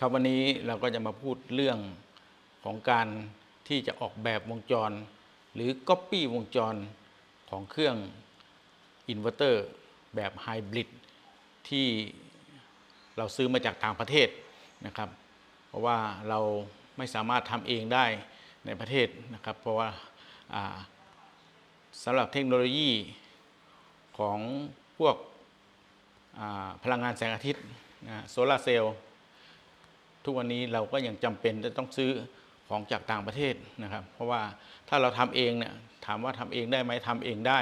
ครับวันนี้เราก็จะมาพูดเรื่องของการที่จะออกแบบวงจร หรือ Copy วงจรของเครื่องอินเวอร์เตอร์แบบไฮบริดที่เราซื้อมาจากต่างประเทศนะครับ เพราะว่าเราไม่สามารถทำเองได้ในประเทศนะครับ เพราะว่าาสำหรับเทคโนโลยีของพวกพลังงานแสงอาทิตย์โซลาร์เซลล์ ทุกวันนี้เราก็ยังจำเป็นจะต้องซื้อของจากต่างประเทศนะครับ เพราะว่าถ้าเราทำเองเนี่ยถามว่าทำเองได้ไหมทำเองได้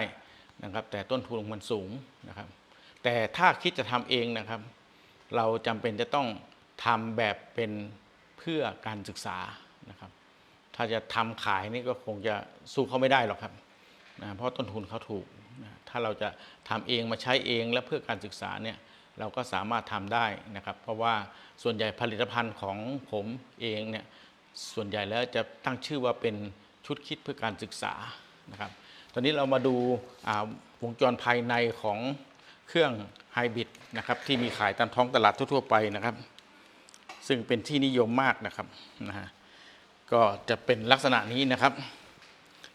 นะครับ แต่ต้นทุนมันสูงนะครับ แต่ถ้าคิดจะทำเองนะครับ เราจำเป็นจะต้องทำแบบเป็นเพื่อการศึกษานะครับ ถ้าจะทำขายนี่ก็คงจะสู้เขาไม่ได้หรอกครับนะเพราะต้นทุนเขาถูกนะถ้าเราจะทำเองมาใช้เองและเพื่อการศึกษาเนี่ย เราก็สามารถทำได้นะครับ เพราะว่าส่วนใหญ่ผลิตภัณฑ์ของผมเองเนี่ยส่วนใหญ่แล้วจะตั้งชื่อว่าเป็นชุดคิดเพื่อการศึกษานะครับ ตอนนี้เรามาดูาวงจรภายในของเครื่องไฮบริดนะครับที่มีขายตามท้องตลาดทั่วๆไปนะครับ ซึ่งเป็นที่นิยมมากนะครับนะฮะก็จะเป็นลักษณะนี้นะครับ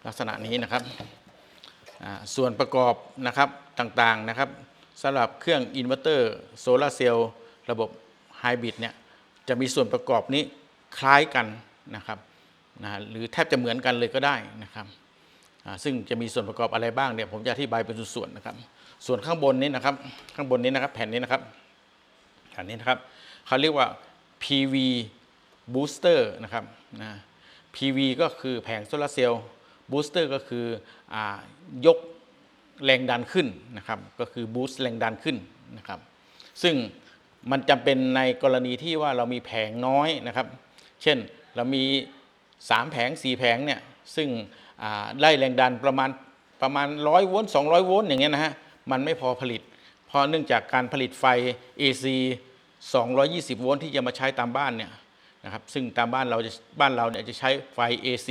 ลักษณะนี้นะครับส่วนประกอบนะครับต่างๆนะครับ สำหรับเครื่องอินเวอร์เตอร์โซลาเซลล์ระบบไฮบริดเนี่ยจะมีส่วนประกอบนี้คล้ายกันนะครับนะหรือแทบจะเหมือนกันเลยก็ได้นะครับอ่าซึ่งจะมีส่วนประกอบอะไรบ้างเนี่ยผมจะอธิบายเป็นส่วนๆนะครับ ส่วนข้างบนนี้นะครับ ข้างบนนี้นะครับแผ่นนี้นะครับอันนี้นะครับเขาเรียกว่า PV booster นะครับนะ PV ก็คือแผงโซลาเซลล์ booster ก็คืออายก แรงดันขึ้นนะครับก็คือ boost แรงดันขึ้นนะครับซึ่งมันจำเป็นในกรณีที่ว่าเรามีแผงน้อยนะครับ เช่นเรามี 3 แผง 4 แผงเนี่ยซึ่งได้แรงดันประมาณประมาณ 100 โวลต์200 โวลต์อย่างเงี้ยนะฮะมันไม่พอผลิต เพราะเนื่องจากการผลิตไฟ AC 220 โวลต์ที่จะมาใช้ตามบ้านเนี่ยนะครับซึ่งตามบ้านเราจะบ้านเราเนี่ยจะใช้ไฟ AC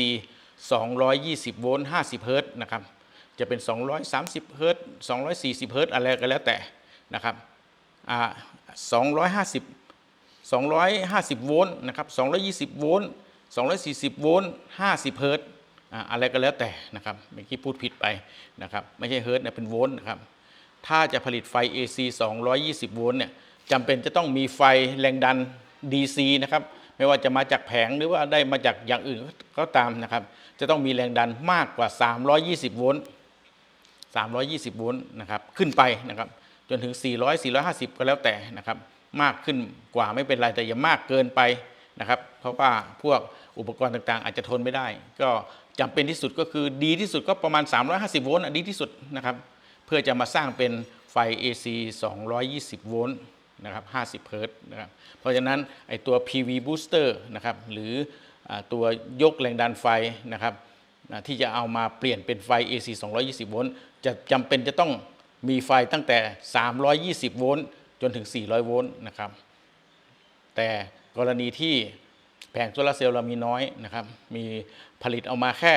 220 โวลต์ 50 เฮิรตซ์นะครับ จะเป็น 230เฮิร์ต240เฮิร์ตอะไรก็แล้วแต่นะครับอ่า250 250 โวลต์นะครับ220 โวลต์240 โวลต์50 เฮิรตซ์อ่าอะไรก็แล้วแต่นะครับเมื่อกี้พูดผิดไปนะครับไม่ใช่เฮิร์ตนะเป็นโวลต์นะครับถ้าจะผลิตไฟ AC 220 โวลต์เนี่ยจำเป็นจะต้องมีไฟแรงดัน DC นะครับไม่ว่าจะมาจากแผงหรือว่าได้มาจากอย่างอื่นก็ตามนะครับ จะต้องมีแรงดันมากกว่า 320 โวลต์ 320 โวลต์นะครับขึ้นไปนะครับจนถึง 400 450 ก็แล้วแต่นะครับ มากขึ้นกว่าไม่เป็นไรแต่อย่ามากเกินไปนะครับ เพราะว่าพวกอุปกรณ์ต่างๆ อาจจะทนไม่ได้ ก็จำเป็นที่สุดก็คือดีที่สุดก็ประมาณ 350 โวลต์ดีที่สุดนะครับ เพื่อจะมาสร้างเป็นไฟ AC 220 โวลต์นะครับ50 เฮิรตนะครับเพราะฉะนั้นไอตัว PV booster นะครับหรืออตัวยกแรงดันไฟนะครับ นะที่จะเอามาเปลี่ยนเป็นไฟ AC 220 โวลต์จะจำเป็นจะต้องมีไฟตั้งแต่ 320 โวลต์จนถึง 400 โวลต์นะครับแต่กรณีที่แผงโซลาร์เซลล์เรามีน้อยนะครับมีผลิตเอามาแค่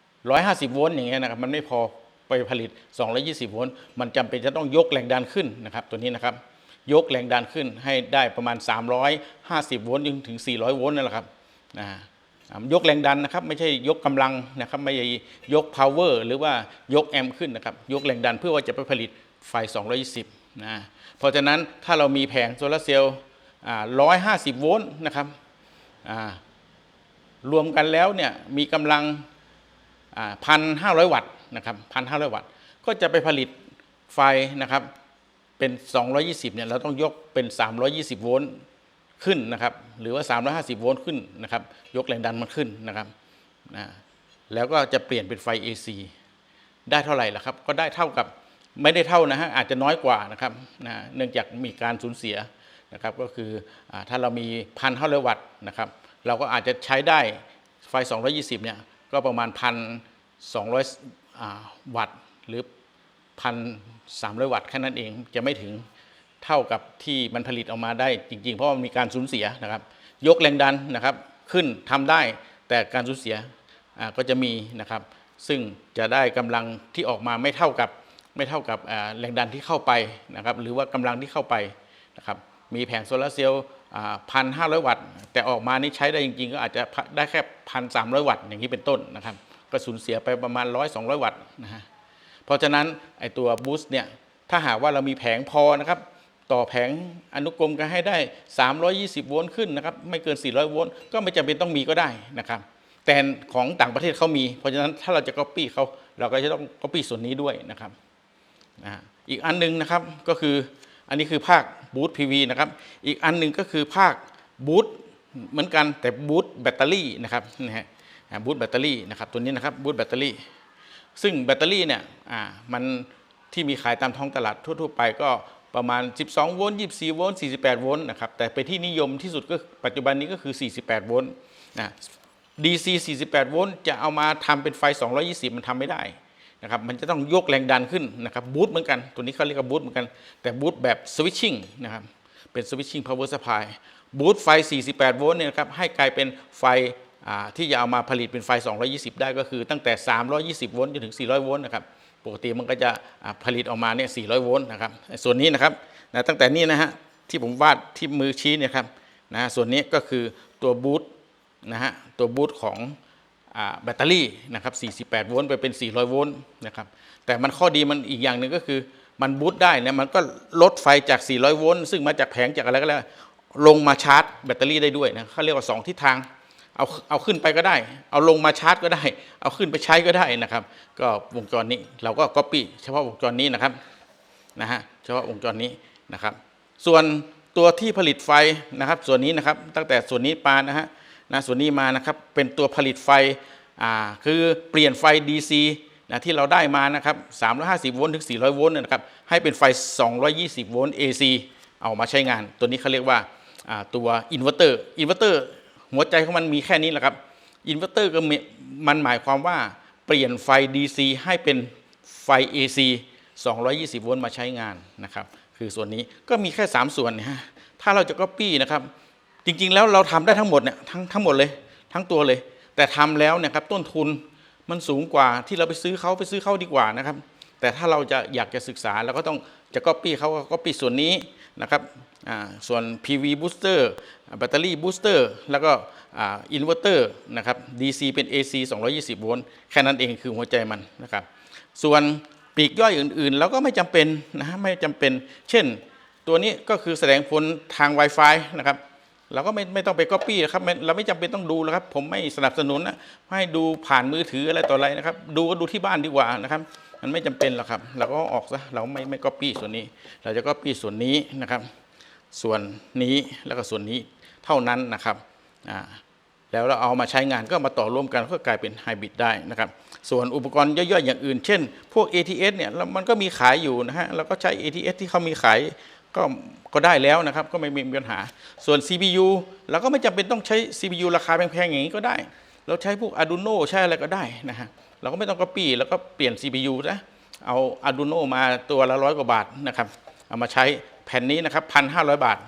150 โวลต์อย่างเงี้ยนะครับมันไม่พอไปผลิต 220 โวลต์มันจำเป็นจะต้องยกแรงดันขึ้นนะครับตัวนี้นะครับยกแรงดันขึ้นให้ได้ประมาณ 350 โวลต์จนถึง 400 โวลต์นั่นแหละครับนะฮะ ยกแรงดันนะครับไม่ใช่ยกกำลังนะครับไม่ใช่ยก power หรือว่ายกแอมป์ขึ้นนะครับยกแรงดันเพื่อว่าจะไปผลิตไฟ 220นะเพราะฉะนั้นถ้าเรามีแผงโซลาร์เซลล์150 โวลต์นะครับรวมกันแล้วเนี่ยมีกำลังพันห้าร้อยวัตต์นะครับพันห้าร้อยวัตต์ ก็จะไปผลิตไฟนะครับเป็น 220เนี่ยเราต้องยกเป็น 320 โวลต์ ขึ้นนะครับ หรือว่า 350 โวลต์ขึ้นนะครับ ยกแรงดันมันขึ้นนะครับนะแล้วก็จะเปลี่ยนเป็นไฟ AC ได้เท่าไหร่ล่ะครับ ก็ได้เท่ากับไม่ได้เท่านะฮะอาจจะน้อยกว่านะครับนะเนื่องจากมีการสูญเสียนะครับ ก็คืออถ้าเรามีพันเท่าไรวัตต์นะครับ เราก็อาจจะใช้ได้ไฟ 220 เนี่ย ก็ประมาณพันสองวัตต์ หรือพันสามร้อยวัตต์แค่นั้นเองจะไม่ถึง เท่ากับที่มันผลิตออกมาได้จริง ๆ เพราะว่ามันมีการสูญเสียนะครับ ยกแรงดันนะครับขึ้นทำได้แต่การสูญเสียก็จะมีนะครับ ซึ่งจะได้กำลังที่ออกมาไม่เท่ากับไม่เท่ากับแรงดันที่เข้าไปนะครับ หรือว่ากำลังที่เข้าไปนะครับมีแผงโซลาร์เซลล์พันห้าร้อยวัตต์ แต่ออกมานี่ใช้ได้จริง ๆ ก็อาจจะได้แค่พันสามร้อยวัตต์ อย่างนี้เป็นต้นนะครับ ก็สูญเสียไปประมาณร้อยสองร้อยวัตต์นะฮะเพราะฉะนั้นไอตัวบูสต์เนี่ยถ้าหากว่าเรามีแผงพอนะครับ ต่อแผงอนุกรมกันให้ได้ 320 โวลต์ขึ้นนะครับไม่เกิน 400 โวลต์ก็ไม่จำเป็นต้องมีก็ได้นะครับแต่ของต่างประเทศเขามี เพราะฉะนั้นถ้าเราจะ Copy เขาเราก็จะต้อง Copy ส่วนนี้ด้วยนะครับนะอีกอันหนึงนะครับก็คืออันนี้คือภาคบูท PV นะครับอีกอันหนึงก็คือภาคบูทเหมือนกันแต่บูทแบตเตอรี่นะครับนะฮะบูทแบตเตอรี่นะครับตัวนี้นะครับบูทแบตเตอรี่ ซึ่งแบตเตอรี่เนี่ยอ่ามันที่มีขายตามท้องตลาดทั่ว ๆ ไปก็ ประมาณ 12 โวลต์ 24 โวลต์ 48 โวลต์นะครับแต่เป็นที่นิยมที่สุดก็ปัจจุบันนี้ก็คือ 48 โวลต์นะ DC 48 โวลต์จะเอามาทำเป็นไฟ 220 มันทำไม่ได้นะครับมันจะต้องยกแรงดันขึ้นนะครับบูตเหมือนกัน ตัวนี้เขาเรียกว่าบูตเหมือนกัน แต่บูตแบบสวิตชิ่งนะครับเป็นสวิตชิ่งพาวเวอร์สปายบูตไฟ 48 โวลต์เนี่ยนะครับให้กลายเป็นไฟที่จะเอามาผลิตเป็นไฟ 220 ได้ก็คือตั้งแต่ 320 โวลต์จนถึง 400 โวลต์นะครับ ปกติมันก็จะผลิตออกมาเนี่ย400 โวลต์นะครับส่วนนี้นะครับนะตั้งแต่นี้นะฮะที่ผมวาดที่มือชี้เนี่ยครับนะส่วนนี้ก็คือตัวบูตนะฮะตัวบูตของอแบตเตอรี่นะครับ 48 โวลต์ไปเป็น 400 โวลต์นะครับแต่มันข้อดีมันอีกอย่างหนึ่งก็คือมันบูตได้เนี่ยมันก็ลดไฟจาก 400 โวลต์ซึ่งมาจากแผงจากอะไรก็แล้วลงมาชาร์จแบตเตอรี่ได้ด้วยนะเขาเรียกว่า 2 ทิศทาง เอาเอาขึ้นไปก็ได้ เอาลงมาชาร์จก็ได้ เอาขึ้นไปใช้ก็ได้นะครับ ก็วงจรนี้เราก็ copy เฉพาะวงจรนี้นะครับนะฮะเฉพาะวงจรนี้นะครับ ส่วนตัวที่ผลิตไฟนะครับ ส่วนนี้นะครับตั้งแต่ส่วนนี้ปานะฮะนะส่วนนี้มานะครับเป็นตัวผลิตไฟอ่าคือเปลี่ยนไฟ DC นะที่เราได้มานะครับ 350 โวลต์ถึง 400 โวลต์นะครับ ให้เป็นไฟ 220 โวลต์ AC เอามาใช้งาน ตัวนี้เขาเรียกว่าอ่าตัวอินเวอร์เตอร์ อินเวอร์เตอร์ หัวใจของมันมีแค่นี้แหละครับอินเวอร์เตอร์ก็มันหมายความว่าเปลี่ยนไฟ DC ให้เป็นไฟ AC 220 โวลต์มาใช้งานนะครับ คือส่วนนี้ก็มีแค่ 3 ส่วนนะฮะถ้าเราจะ copy นะครับ จริงๆแล้วเราทำได้ทั้งหมดเนี่ยทั้งทั้งหมดเลย ทั้งตัวเลย แต่ทำแล้วเนี่ยครับต้นทุนมันสูงกว่าที่เราไปซื้อเขาไปซื้อเขาดีกว่านะครับ แต่ถ้าเราจะอยากจะศึกษาเราก็ต้องจะ copy เขาก็ copy ส่วนนี้นะครับส่วน PV booster แบตเตอรี่ booster แล้วก็อินเวอร์เตอร์นะครับ DC เป็น AC 220 โวลต์แค่นั้นเองคือหัวใจมันนะครับ ส่วนปีกย่อยอื่นๆเราก็ไม่จำเป็นนะไม่จำเป็น เช่น ตัวนี้ก็คือแสดงผลทาง Wi-Fi นะครับเราก็ไม่ไม่ต้องไป Copy นะครับเราไม่จำเป็นต้องดูแล้วครับ ผมไม่สนับสนุนนะให้ดูผ่านมือถืออะไรต่ออะไรนะครับ ดูก็ดูที่บ้านดีกว่านะครับ มันไม่จำเป็นหรอกครับ เราก็ออกซะเราไม่ไม่ Copy ส่วนนี้ เราจะ Copy ส่วนนี้นะครับ ส่วนนี้แล้วก็ส่วนนี้เท่านั้นนะครับอ่าแล้วเราเอามาใช้งานก็มาต่อร่วมกันก็กลายเป็นไฮบริดได้นะครับ ส่วนอุปกรณ์ย่อยๆ อย่างอื่น เช่น พวก ATS เนี่ยแล้วมันก็มีขายอยู่นะฮะเราก็ใช้ ATS ที่เขามีขายก็ก็ได้แล้วนะครับ ก็ไม่มีปัญหา ส่วน CPU เราก็ไม่จำเป็นต้องใช้ CPU ราคาแพงๆอย่างนี้ก็ได้ เราใช้พวก Arduino ใช้อะไรก็ได้นะฮะ เราก็ไม่ต้อง copy แล้วก็เปลี่ยน CPU นะเอา Arduino มาตัวละร้อยกว่าบาทนะครับเอามาใช้แผ่นนี้นะครับพันห้าร้อยบาท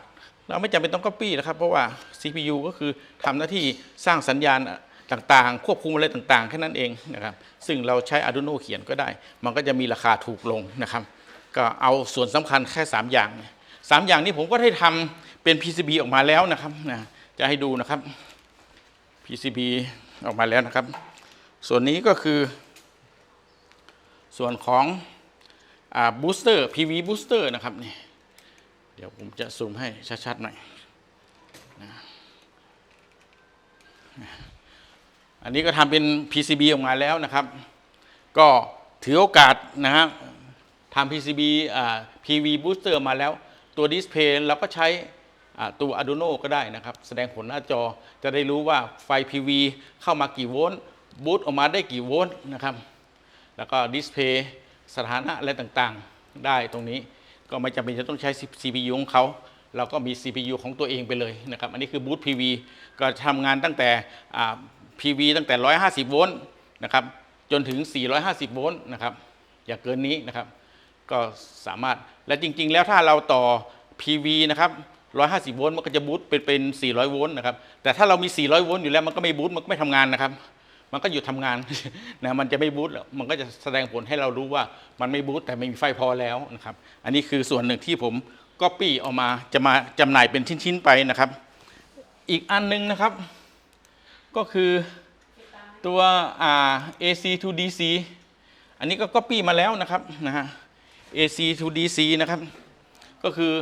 เราไม่จำเป็นต้อง copy นะครับ เพราะว่า CPU ก็คือทำหน้าที่สร้างสัญญาณต่างๆ ควบคุมอะไรต่างๆ แค่นั้นเองนะครับ ซึ่งเราใช้ Arduino เขียนก็ได้ มันก็จะมีราคาถูกลงนะครับ ก็เอาส่วนสำคัญแค่ 3 อย่างสามอย่างนี้ผมก็ได้ทำเป็น PCB ออกมาแล้วนะครับนะจะให้ดูนะครับ PCB ออกมาแล้วนะครับ ส่วนนี้ก็คือ ส่วนของบูสเตอร์ PV booster นะครับนี่เดี๋ยวผมจะซูมให้ชัดๆหน่อยนะอันนี้ก็ทำเป็น PCB ออกมาแล้วนะครับ ก็ถือโอกาสนะฮะทำ PCB อ่า PV booster มาแล้ว ตัวดิสเพย์เราก็ใช้ตัว Arduino ก็ได้นะครับ แสดงผลหน้าจอจะได้รู้ว่าไฟ PV เข้ามากี่โวลต์ บูตออกมาได้กี่โวลต์นะครับ แล้วก็ดิสเพย์สถานะอะไรต่างๆ ได้ตรงนี้ก็ไม่จำเป็นจะต้องใช้ CPU ของเขาเราก็มี CPU ของตัวเองไปเลยนะครับ อันนี้คือบูต PV ก็ทำงานตั้งแต่ PV ตั้งแต่ 150 โวลต์นะครับจนถึง 450 โวลต์นะครับอย่าเกินนี้นะครับ ก็สามารถและจริง ๆ แล้วถ้าเราต่อ PV นะครับ 150 โวลต์มันก็จะบูตเป็นเป็น 400 โวลต์นะครับแต่ถ้าเรามี 400 โวลต์อยู่แล้วมันก็ไม่บูตมันก็ไม่ทำงานนะครับ มันก็หยุดทำงานนะมันจะไม่บูตแล้วมันก็จะแสดงผลให้เรารู้ว่ามันไม่บูตแต่ไม่มีไฟพอแล้วนะครับ อันนี้คือส่วนหนึ่งที่ผมก็ปี้ออกมาจะมาจำหน่ายเป็นชิ้นๆไปนะครับ อีกอันหนึงนะครับ ก็คือตัว AC to DC อันนี้ก็ copy มาแล้วนะครับนะฮะ AC to DC นะครับ ก็คือ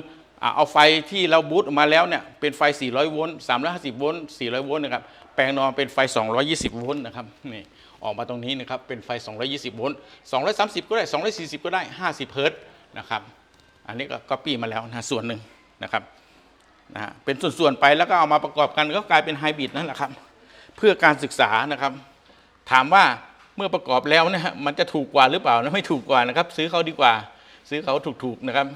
เอาไฟที่เราบูตออกมาแล้วเนี่ยเป็นไฟ 400 โวลต์ 350 โวลต์ 400 โวลต์นะครับ ลงนอนเป็นไฟ 220 โวลต์นะครับนี่ออกมาตรงนี้นะครับเป็นไฟ 220 โวลต์ 230 ก็ได้ 240 ก็ได้ 50 เฮิรต์นะครับอันนี้ก็ copy มาแล้วนะส่วนหนึ่งนะครับนะเป็นส่วนๆไปแล้วก็เอามาประกอบกันก็กลายเป็นไฮบริดนั่นแหละครับเพื่อการศึกษานะครับ ถามว่าเมื่อประกอบแล้วนะฮะมันจะถูกกว่าหรือเปล่านะไม่ถูกกว่านะครับ ซื้อเขาดีกว่า ซื้อเขาถูกๆนะครับ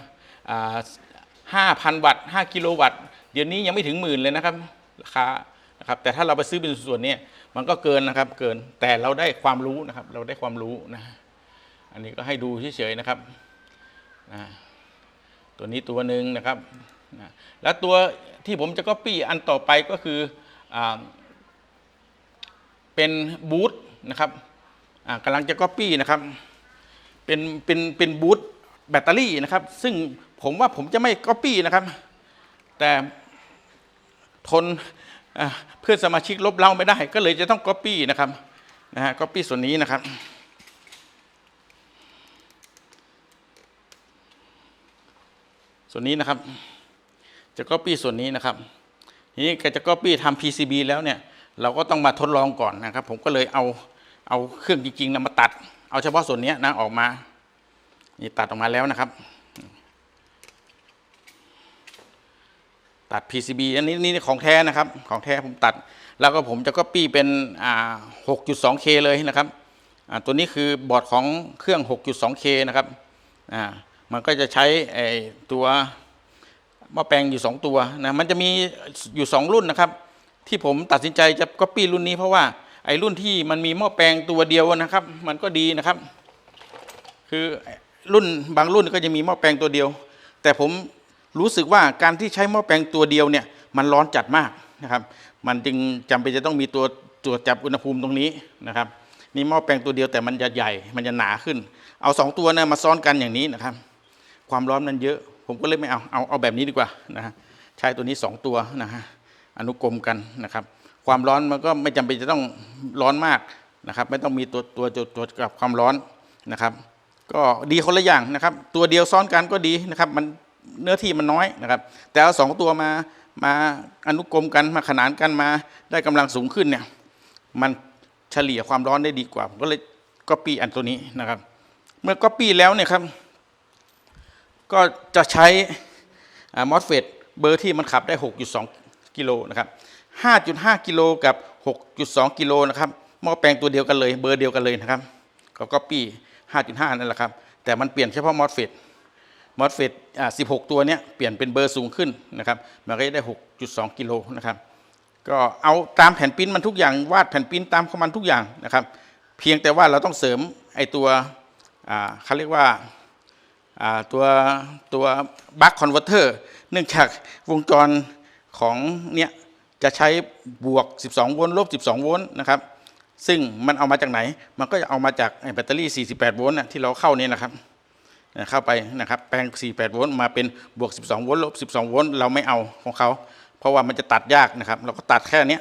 ห้าพันวัตต์ห้ากิโลวัตต์ เดี๋ยวนี้ยังไม่ถึงหมื่นเลยนะครับราคา นะครับแต่ถ้าเราไปซื้อเป็นส่วนเนี่ยมันก็เกินนะครับเกินแต่เราได้ความรู้นะครับ เราได้ความรู้นะอันนี้ก็ให้ดูเฉยๆนะครับนะตัวนี้ตัวหนึ่งนะครับนะแล้วตัวที่ผมจะก๊อปปี้อันต่อไปก็คืออเป็นบูทนะครับกำลังจะก๊อปปี้นะครับเป็นเป็นเป็นบูทแบตเตอรี่นะครับ ซึ่งผมว่าผมจะไม่ก๊อปปี้นะครับ แต่ทน เพื่อนสมาชิกลบเล่าไม่ได้ ก็เลยจะต้องก๊อปปี้นะครับนะฮะก๊อปปี้ส่วนนี้นะครับส่วนนี้นะครับ จะ Copy ส่วนนี้นะครับทีนี้ก็จะ Copy ทำ PCB แล้วเนี่ย เราก็ต้องมาทดลองก่อนนะครับ ผมก็เลยเอาเอาเครื่องจริงๆนะมาตัด เอาเฉพาะส่วนนี้นะออกมา นี่ตัดออกมาแล้วนะครับ ตัด PCB อันนี้นี่ของแท้นะครับของแท้ผมตัด แล้วก็ผมจะ Copy เป็นอ่า 6.2K เลยนะครับอ่าตัวนี้คือบอร์ดของเครื่อง 6.2K นะครับอ่ามันก็จะใช้ไอ้ตัวหม้อแปลงอยู่ 2 ตัวนะมันจะมีอยู่ 2 รุ่นนะครับ ที่ผมตัดสินใจจะก๊อปปี้รุ่นนี้เพราะว่าไอ้รุ่นที่มันมีหม้อแปลงตัวเดียวนะครับ มันก็ดีนะครับ คือรุ่นบางรุ่นก็จะมีหม้อแปลงตัวเดียว แต่ผม รู้สึกว่าการที่ใช้หม้อแปลงตัวเดียวเนี่ยมันร้อนจัดมากนะครับ มันจึงจำเป็นจะต้องมีตัวตรวจจับอุณหภูมิตรงนี้นะครับ นี่หม้อแปลงตัวเดียวแต่มันจะใหญ่ มันจะหนาขึ้น เอาสองตัวเนี่ยมาซ้อนกันอย่างนี้นะครับ ความร้อนมันเยอะ ผมก็เลยไม่เอา เอาเอาแบบนี้ดีกว่านะฮะใช้ตัวนี้ 2 ตัวนะฮะอนุกรมกันนะครับ ความร้อนมันก็ไม่จำเป็นจะต้องร้อนมากนะครับ ไม่ต้องมีตัวตัวตัวตัวกับความร้อนนะครับ ก็ดีคนละอย่างนะครับ ตัวเดียวซ้อนกันก็ดีนะครับ มัน เนื้อที่มันน้อยนะครับ แต่เอาสองตัวมามาอนุกรมกันมาขนานกันมาได้กำลังสูงขึ้นเนี่ยมันเฉลี่ยความร้อนได้ดีกว่าผมก็เลยก๊อปปี้อันตัวนี้นะครับ เมื่อก๊อปปี้แล้วเนี่ยครับ ก็จะใช้มอสเฟตเบอร์ที่มันขับได้ 6.2 กิโลนะครับ 5.5 กิโลกับ 6.2 กิโลนะครับหม้อแปลงตัวเดียวกันเลย เบอร์เดียวกันเลยนะครับก็ก๊อปปี้ 5.5 นั่นแหละครับ แต่มันเปลี่ยนเฉพาะมอสเฟต มอสเฟต16ตัวเนี้ยเปลี่ยนเป็นเบอร์สูงขึ้นนะครับ มันก็จะได้ 6.2 กิโลนะครับ ก็เอาตามแผ่นปิ้นมันทุกอย่างวาดแผ่นปิ้นตามของมันทุกอย่างนะครับ เพียงแต่ว่าเราต้องเสริมไอตัวอ่าเขาเรียกว่าอ่าตัวตัวบัคคอนเวอร์เตอร์เนื่องจากวงจรของเนี่ยจะใช้บวก 12 โวลต์ลบ 12 โวลต์นะครับ ซึ่งมันเอามาจากไหน มันก็จะเอามาจากไอแบตเตอรี่ 48 โวลต์น่ะที่เราเข้าเนี่ยนะครับ เข้าไปนะครับแปลง 48 โวลต์มาเป็นบวก 12 โวลต์ลบ 12 โวลต์เราไม่เอาของเขาเพราะว่ามันจะตัดยากนะครับ เราก็ตัดแค่นี้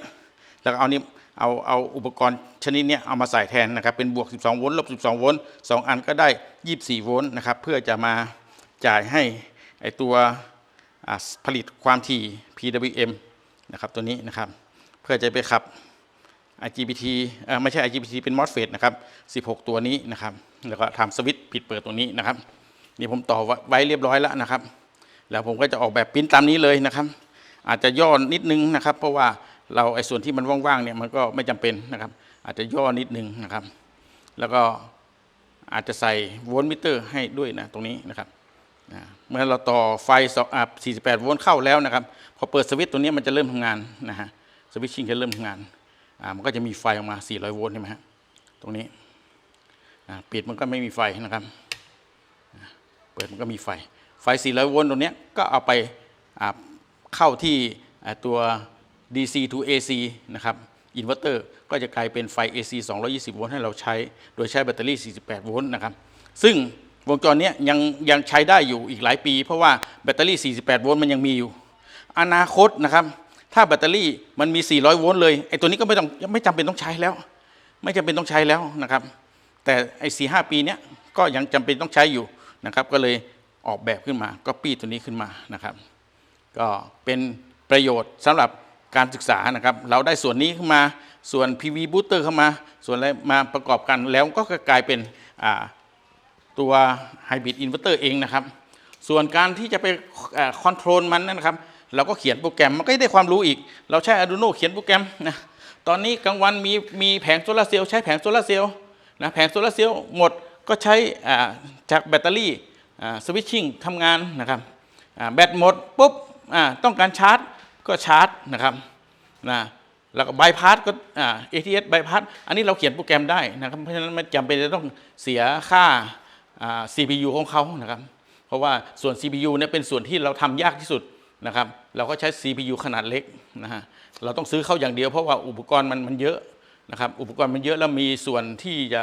แล้วก็เอานี้เอาเอาอุปกรณ์ชนิดนี้เอามาใส่แทนนะครับเป็นบวก 12 โวลต์ลบ 12 โวลต์สองอันก็ได้ 24 โวลต์นะครับเพื่อจะมาจ่ายให้ไอตัวผลิตความถี่ PWM นะครับตัวนี้นะครับเพื่อจะไปขับ IGBT เออไม่ใช่ IGBT เป็น MOSFET นะครับ 16 ตัวนี้นะครับ แล้วก็ทำสวิตช์ปิดเปิดตรงนี้นะครับ นี่ผมต่อไว้เรียบร้อยแล้วนะครับ แล้วผมก็จะออกแบบปริ้นตามนี้เลยนะครับ อาจจะย่อนิดนึงนะครับ เพราะว่าเราไอ้ส่วนที่มันว่างๆเนี่ยมันก็ไม่จำเป็นนะครับ อาจจะย่อนิดนึงนะครับ แล้วก็อาจจะใส่โวลต์มิเตอร์ให้ด้วยนะตรงนี้นะครับเมื่อเราต่อไฟสองอ่า48 โวลต์เข้าแล้วนะครับพอเปิดสวิตช์ตัวนี้มันจะเริ่มทำงานนะฮะสวิตชิ่งจะเริ่มทำงานอ่ามันก็จะมีไฟออกมา 400 โวลต์ใช่ไหมฮะตรงนี้อ่าปิดมันก็ไม่มีไฟนะครับ เปิดมันก็มีไฟ ไฟ 400 โวลต์ตรงนี้ก็เอาไปเข้าที่ตัว DC to AC นะครับอินเวอร์เตอร์ก็จะกลายเป็นไฟ AC 220 โวลต์ให้เราใช้ โดยใช้แบตเตอรี่ 48 โวลต์นะครับ ซึ่งวงจรนี้ยังยังใช้ได้อยู่อีกหลายปี เพราะว่าแบตเตอรี่ 48 โวลต์มันยังมีอยู่ อนาคตนะครับ ถ้าแบตเตอรี่มันมี 400 โวลต์เลยไอ้ตัวนี้ก็ไม่ต้องไม่จำเป็นต้องใช้แล้ว ไม่จำเป็นต้องใช้แล้วนะครับ แต่ไอ้สี่ห้าปีนี้ก็ยังจำเป็นต้องใช้อยู่ นะครับก็เลยออกแบบขึ้นมาก็ปี้ตัวนี้ขึ้นมานะครับ ก็เป็นประโยชน์สำหรับการศึกษานะครับ เราได้ส่วนนี้ขึ้นมาส่วน PV booster เข้ามา ส่วนอะไรมาประกอบกันแล้วก็กลายเป็นตัว Hybrid Inverter เองนะครับ ส่วนการที่จะไปคอนโทรลมันนะครับ เราก็เขียนโปรแกรมมันก็ได้ความรู้อีก เราใช้ Arduino เขียนโปรแกรมนะตอนนี้กลางวันมีมีแผงโซลาร์เซลล์ใช้แผงโซลาร์เซลล์นะแผงโซลาร์เซลล์หมด ก็ใช้จากแบตเตอรี่สวิตชิ่งทำงานนะครับแบตหมดปุ๊บต้องการชาร์จก็ชาร์จนะครับนะแล้วก็บายพาสก็เอ่า ATS บายพาสอันนี้เราเขียนโปรแกรมได้นะครับเพราะฉะนั้นไม่จำเป็นจะต้องเสียค่าอ่า CPU ของเขานะครับ เพราะว่าส่วน CPU เนี่ยเป็นส่วนที่เราทำยากที่สุดนะครับ เราก็ใช้ CPU ขนาดเล็กนะฮะเราต้องซื้อเข้าอย่างเดียวเพราะว่าอุปกรณ์มันมันเยอะนะครับ อุปกรณ์มันเยอะแล้วมีส่วนที่จะ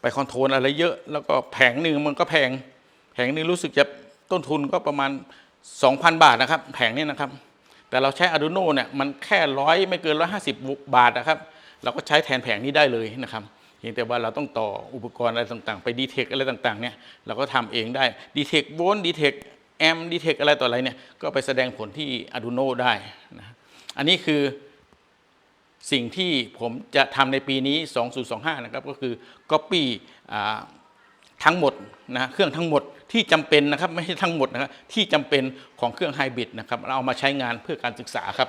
ไปคอนโทรลอะไรเยอะ แล้วก็แผงหนึ่งมันก็แพง แผงหนึงรู้สึกจะต้นทุนก็ประมาณ 2,000 บาทนะครับ แผงนี้นะครับ แต่เราใช้ Arduino เนี่ยมันแค่ร้อยไม่เกิน 150 บาทนะครับ เราก็ใช้แทนแผงนี้ได้เลยนะครับเพียงแต่ว่าเราต้องต่ออุปกรณ์อะไรต่างๆ ไปดีเทคอะไรต่างๆเนี่ยเราก็ทำเองได้ดีเทคโวลต์ดีเทคแอมดีเทคอะไรต่ออะไรเนี่ยก็ไปแสดงผลที่ Arduino ได้นะอันนี้คือ สิ่งที่ผมจะทำในปีนี้ 2025 นะครับก็คือ Copy อทั้งหมดนะเครื่องทั้งหมดที่จำเป็นนะครับไม่ใช่ทั้งหมดนะครับที่จำเป็นของเครื่องไฮบริดนะครับเราเอามาใช้งานเพื่อการศึกษาครับ